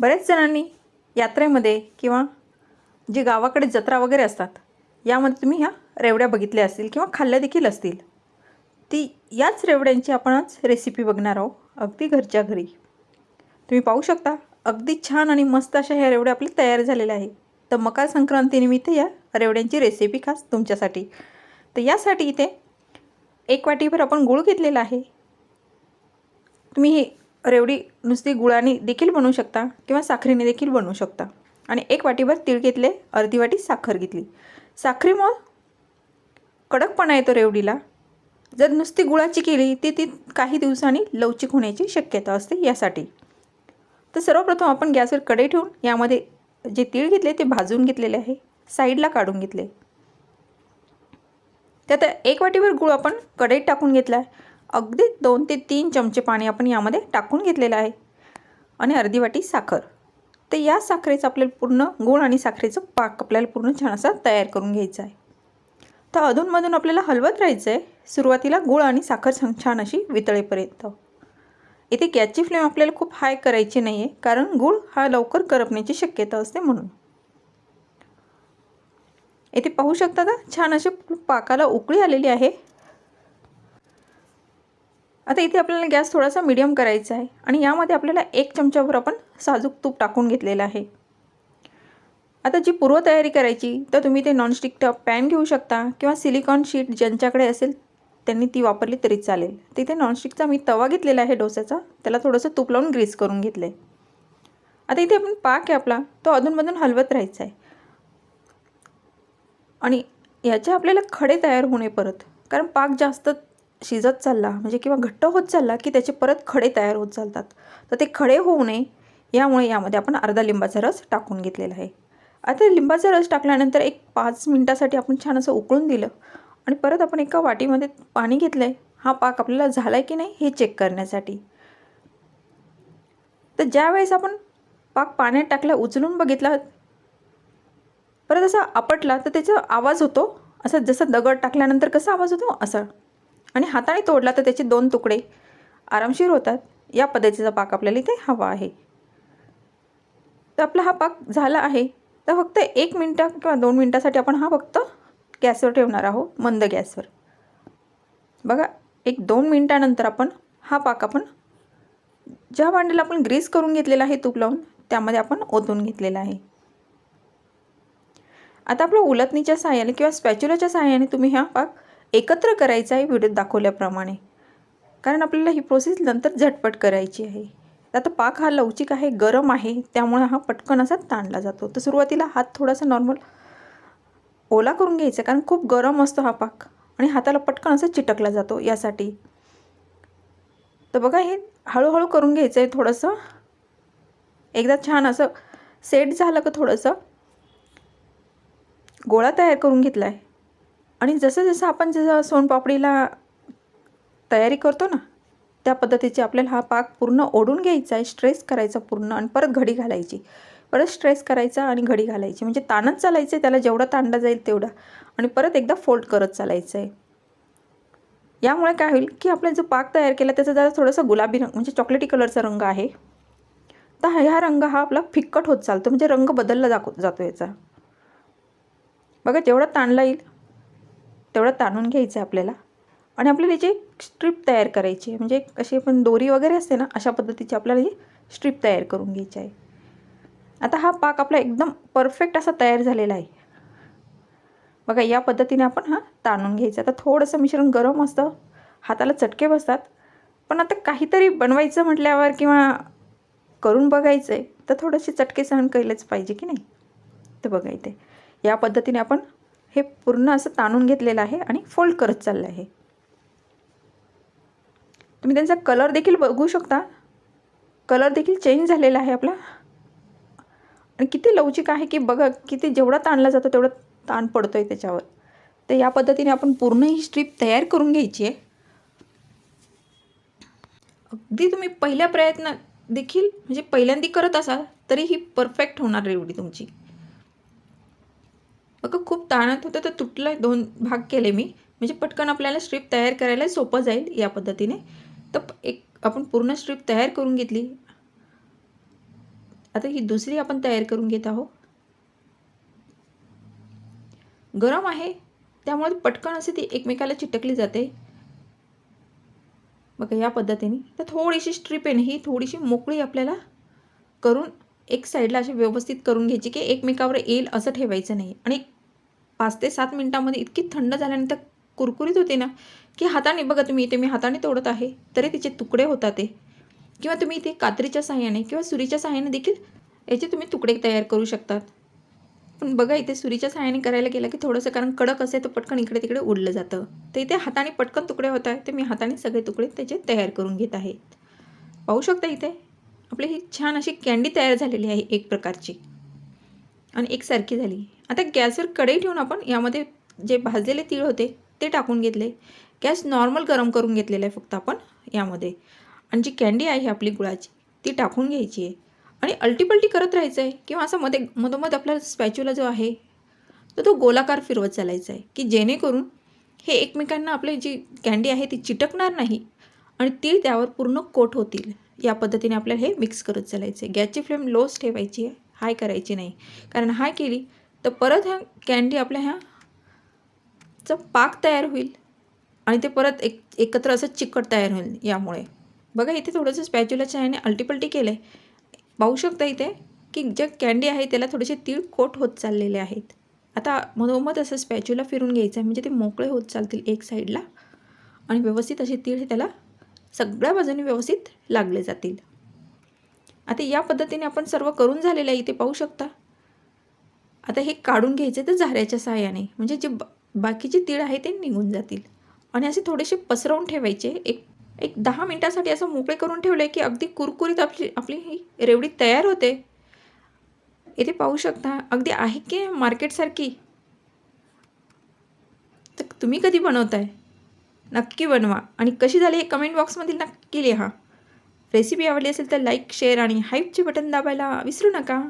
बऱ्याच जणांनी यात्रेमध्ये किंवा जे गावाकडे जत्रा वगैरे असतात यामध्ये तुम्ही ह्या रेवड्या बघितल्या असतील किंवा खाल्ल्या देखील असतील. ती याच रेवड्यांची आपण आज रेसिपी बघणार आहोत अगदी घरच्या घरी. तुम्ही पाहू शकता अगदी छान आणि मस्त अशा ह्या रेवड्या आपल्या तयार झालेल्या आहे तर मकर संक्रांतीनिमित्त या रेवड्यांची रेसिपी खास तुमच्यासाठी. तर यासाठी इथे एक वाटीभर आपण गूळ घेतलेला आहे. तुम्ही हे रेवडी नुसती गुळाने देखील बनवू शकता किंवा साखरेने देखील बनवू शकता. आणि एक वाटीभर तीळ घेतले अर्धी वाटी साखर घेतली. साखरेमुळं कडकपणा येतो रेवडीला. जर नुसती गुळाची केली ती ती काही दिवसांनी लवचिक होण्याची शक्यता असते यासाठी. तर सर्वप्रथम आपण गॅसवर कढई ठेवून यामध्ये जे तीळ घेतले ते भाजून घेतलेले आहे. साईडला काढून घेतले. त्यात एक वाटीभर गूळ आपण कढईत टाकून घेतला आहे अगदी दोन ते तीन चमचे पाणी आपण यामध्ये टाकून घेतलेलं आहे. आणि अर्धी वाटी साखर. तर या साखरेचं आपल्याला पूर्ण गूळ आणि साखरेचं पाक आपल्याला पूर्ण छान असा तयार करून घ्यायचा आहे. तर अधूनमधून आपल्याला हलवत राहायचं आहे सुरुवातीला गूळ आणि साखर छान छान अशी वितळेपर्यंत. इथे गॅसची फ्लेम आपल्याला खूप हाय करायची नाही आहे कारण गूळ हा लवकर करपण्याची शक्यता असते म्हणून. इथे पाहू शकता का? छान असे पाकाला उकळी आलेली आहे. आता इथे आपल्याला गॅस थोडासा मिडियम करायचा आहे. आणि यामध्ये आपल्याला एक चमच्याभर आपण साजूक तूप टाकून घेतलेलं आहे. आता जी पूर्वतयारी करायची तर तुम्ही ते नॉनस्टिक टप पॅन घेऊ शकता किंवा सिलिकॉन शीट ज्यांच्याकडे असेल त्यांनी ती वापरली तरी चालेल. तिथे नॉनस्टिकचा मी तवा घेतलेला आहे डोस्याचा. त्याला थोडंसं तूप लावून ग्रीस करून घेतलं आहे आता इथे आपण पाक आहे आपला तो अधूनमधून हलवत राहायचा आहे. आणि याचे आपल्याला खडे तयार होणे परत कारण पाक जास्त शिजत चालला म्हणजे किंवा घट्ट होत चालला की त्याचे परत खडे तयार होत चालतात. तर ते खडे होऊ नये यामुळे यामध्ये आपण अर्धा लिंबाचा रस टाकून घेतलेला आहे. आता लिंबाचा रस टाकल्यानंतर एक पाच मिनटासाठी आपण छान असं उकळून दिलं आणि परत आपण एका वाटीमध्ये पाणी घेतलं आहे हा पाक आपल्याला झाला आहे की नाही हे चेक करण्यासाठी. तर ज्यावेळेस आपण पाक पाण्यात टाकला उचलून बघितला परत असा आपटला तर त्याचा आवाज होतो. असं जसं दगड टाकल्यानंतर कसा आवाज होतो असा. आणि हाताने तोडला तर त्याचे दोन तुकडे. आरामशीर होतात. या पद्धतीचा पाक आपल्याला इथे हवा आहे. तर आपला हा पाक झाला आहे. तर फक्त एक मिनटं किंवा दोन मिनटासाठी आपण हा फक्त गॅसवर ठेवणार आहोत. मंद गॅसवर. बघा एक दोन मिनटानंतर आपण हा पाक आपण ज्या भांड्याला आपण ग्रीस करून घेतलेला आहे तूप लावून त्यामध्ये आपण ओतून घेतलेला आहे. आता आपलं उलटणीच्या सहाय्याने किंवा स्पॅच्युलाच्या सहाय्याने तुम्ही हा पाक एकत्र करायचा आहे व्हिडिओ दाखवल्याप्रमाणे. कारण आपल्याला ही प्रोसेस नंतर झटपट करायची आहे. आता पाक हा लवचिक आहे गरम आहे त्यामुळे हा पटकन असा ताणला जातो. तर सुरुवातीला हात थोडासा नॉर्मल ओला करून घ्यायचा कारण खूप गरम असतो हा पाक. आणि हाताला पटकन असं चिटकला जातो यासाठी. तर बघा हे हळूहळू करून घ्यायचं आहे थोडंसं. एकदा छान असं सेट झालं का थोडंसं. गोळा तयार करून घेतला आहे आणि जसं जसं आपण जसं सोनपापडीला तयारी करतो ना त्या पद्धतीची आपल्याला हा पाक पूर्ण ओढून घ्यायचा आहे स्ट्रेस करायचा पूर्ण आणि परत घडी घालायची. परत स्ट्रेस करायचा आणि घडी घालायची. म्हणजे ताणत चालायचं आहे त्याला जेवढा ताणला जाईल तेवढा. आणि परत एकदा फोल्ड करत चालायचं आहे यामुळे काय होईल की आपला जो पाक तयार केला त्याचा जरा थोडासा गुलाबी रंग म्हणजे चॉकलेटी कलरचा रंग आहे. तर ह्या रंग हा आपला फिक्कट होत चालतो. म्हणजे रंग बदलला जाको जातो याचा. बघा जेवढा ताणला येईल तेवढं ताणून घ्यायचं आहे आपल्याला. आणि आपल्याला याची स्ट्रीप तयार करायची आहे म्हणजे अशी आपण दोरी वगैरे असते ना अशा पद्धतीची आपल्याला ही स्ट्रीप तयार करून घ्यायची आहे. आता हा पाक आपला एकदम परफेक्ट असा तयार झालेला आहे. बघा या पद्धतीने आपण हा ताणून घ्यायचा आता थोडंसं मिश्रण गरम असतं हाताला चटके बसतात पण आता काहीतरी बनवायचं म्हटल्यावर किंवा करून बघायचं आहे तर थोडंसे चटके सहन केलंच पाहिजे की नाही? तर बघा इथे. या पद्धतीने आपण हे पूर्ण असं ताणून घेतलेलं आहे आणि फोल्ड करत चाललं आहे. तुम्ही त्यांचा कलर देखील बघू शकता. कलर देखील चेंज झालेला आहे आपला. आणि किती लवचिक आहे की बघा किती जेवढा ताणला जातो तेवढा ताण पडतो आहे त्याच्यावर. तर या पद्धतीने आपण पूर्ण ही स्ट्रीप तयार करून घ्यायची आहे. अगदी तुम्ही पहिल्या प्रयत्न देखील म्हणजे पहिल्यांदी करत असाल तरी ही परफेक्ट होणार एवढी तुमची. बघा खूप ताणत होतं तर तुटलं दोन भाग केले मी. म्हणजे पटकन आपल्याला स्ट्रीप तयार करायला सोपं जाईल या पद्धतीने. तर एक आपण पूर्ण स्ट्रीप तयार करून घेतली. आता ही दुसरी आपण तयार करून घेत आहोत. गरम आहे. त्यामुळे पटकन असे ती एकमेकाला चिटकली जाते. बघा या पद्धतीने. तर थोडीशी स्ट्रीप आहे ना ही थोडीशी मोकळी आपल्याला करून एक साईडला असे व्यवस्थित करून घ्यायची की एकमेकावर येईल असं ठेवायचं नाही. आणि पाच ते सात मिनटामध्ये इतकी थंड झाल्यानंतर कुरकुरीत होते ना की हाताने बघा तुम्ही इथे मी हाताने तोडत आहे तरी तिचे तुकडे होतात ते. किंवा तुम्ही इथे कात्रीच्या साह्याने किंवा सुरीच्या साह्याने देखील याचे तुम्ही तुकडे तयार करू शकतात. पण बघा इथे सुरीच्या साह्याने करायला गेलं की थोडंसं कारण कडक असेल तर पटकन इकडे तिकडे उडलं जातं. तर इथे हाताने पटकन तुकडे होत आहे ते मी हाताने सगळे तुकडे त्याचे तयार करून घेत आहे. पाहू शकता इथे? आपली ही छान अशी कँडी तयार झालेली आहे एक प्रकारची. आणि एकसारखी झाली. आता गॅसवर कढई ठेवून आपण यामध्ये जे भाजलेले तीळ होते ते टाकून घेतले. गॅस नॉर्मल गरम करून घेतलेला आहे फक्त आपण यामध्ये. आणि जी कँडी आहे आपली गुळाची ती टाकून घ्यायची आहे. आणि अल्टीपल्टी करत राहायचं आहे किंवा असं मध्ये मधोमध आपला स्पॅच्युला जो आहे तर तो गोलाकार फिरवत चालायचा आहे. की जेणेकरून हे एकमेकांना आपली जी कँडी आहे ती चिटकणार नाही आणि तीळ त्यावर पूर्ण कोट होतील. या पद्धतीने आपल्याला हे मिक्स करत चालायचं आहे गॅसची फ्लेम लोच ठेवायची आहे हाय करायची नाही. कारण हाय केली तर परत ह्या कॅन्डी आपल्या ह्या चा पाक तयार होईल आणि ते परत एक एकत्र असं चिकट तयार होईल यामुळे. बघा इथे थोडंसं स्पॅच्युलाच्या ह्याने अल्टीपल्टी केलं आहे पाहू शकता इथे की जे कॅन्डी आहे त्याला थोडेसे तीळ कोट होत चाललेले आहेत. आता मधोमध असं स्पॅच्युला फिरून घ्यायचं आहे म्हणजे ते मोकळे होत चालतील एक साईडला आणि व्यवस्थित असे तीळ हे त्याला सगळ्या बाजूने व्यवस्थित लागले जातील. आता या पद्धतीने आपण सर्व करून झालेलं आहे इथे पाहू शकता. आता हे काढून घ्यायचे तर झाऱ्याच्या सहाय्याने. म्हणजे जे बाकीचे तीळ आहे ते निघून जातील. आणि असे थोडेसे पसरवून ठेवायचे. एक एक दहा मिनटासाठी असं मोकळे करून ठेवले की अगदी कुरकुरीत आपली आपली ही रेवडी तयार होते. इथे पाहू शकता अगदी आहे की मार्केटसारखी? तर तुम्ही कधी बनवताय? नक्की बनवा. आणि कशी झाली हे कमेंट बॉक्समधील नक्की लिहा. रेसिपी आवडली असेल तर लाईक शेअर आणि हाईपचे बटन दाबायला विसरू नका.